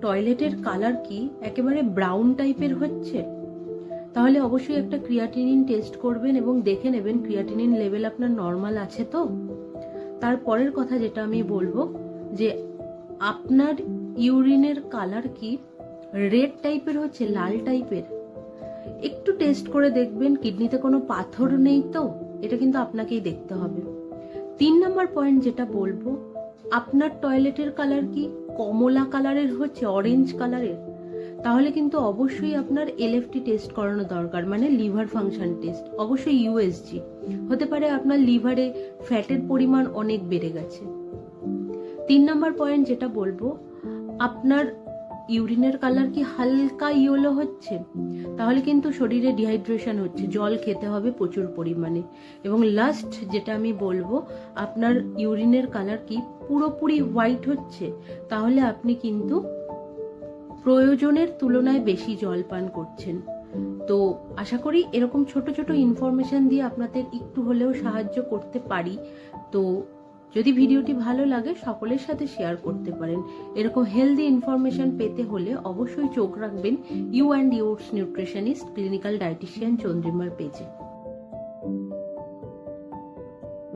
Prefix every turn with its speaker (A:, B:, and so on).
A: টয়লেটের কালার কি একেবারে ব্রাউন টাইপের হচ্ছে? তাহলে অবশ্যই একটা ক্রিয়াটিনিন টেস্ট করবেন এবং দেখে নেবেন ক্রিয়াটিনিন লেভেল আপনার নর্মাল আছে তো? তারপরের কথা যেটা আমি বলব, যে আপনার ইউরিনের কালার কি? রেড টাইপের হচ্ছে, লাল টাইপের। একটু টেস্ট করে দেখবেন, কিডনিতে কোনো পাথর নেই তো? এটা কিন্তু আপনাকেই দেখতে হবে। তিন নম্বর পয়েন্ট যেটা বলব আপনার টয়লেটের কালার কি? কমলা কালারের হচ্ছে অরেঞ্জ কালারের? তাহলে কিন্তু অবশ্যই আপনার এলএফটি টেস্ট করানো দরকার মানে লিভার ফাংশন টেস্ট অবশ্যই ইউএসজি হতে পারে আপনার লিভারে ফ্যাটের পরিমাণ অনেক বেড়ে গেছে। তিন নম্বর পয়েন্ট যেটা বলব, আপনার ইউরিনের কালার কি হালকা ইয়েলো হচ্ছে? তাহলে কিন্তু শরীরে ডিহাইড্রেশন হচ্ছে, জল খেতে হবে প্রচুর পরিমাণে। এবং লাস্ট যেটা আমি বলব, আপনার ইউরিনের কালার কি পুরোপুরি হোয়াইট হচ্ছে, তাহলে আপনি কিন্তু প্রয়োজনের তুলনায় বেশি জল পান করছেন। তো আশা করি এরকম ছোট ছোট ইনফরমেশন দিয়ে আপনাদের একটু হলেও সাহায্য করতে পারি। তো যদি ভিডিওটি ভালো লাগে, সকলের সাথে শেয়ার করতে পারেন। এরকম হেলদি ইনফরমেশন পেতে হলে অবশ্যই চোখ রাখবেন you and yours nutritionist clinical dietitian চন্দ্রিমার পেজে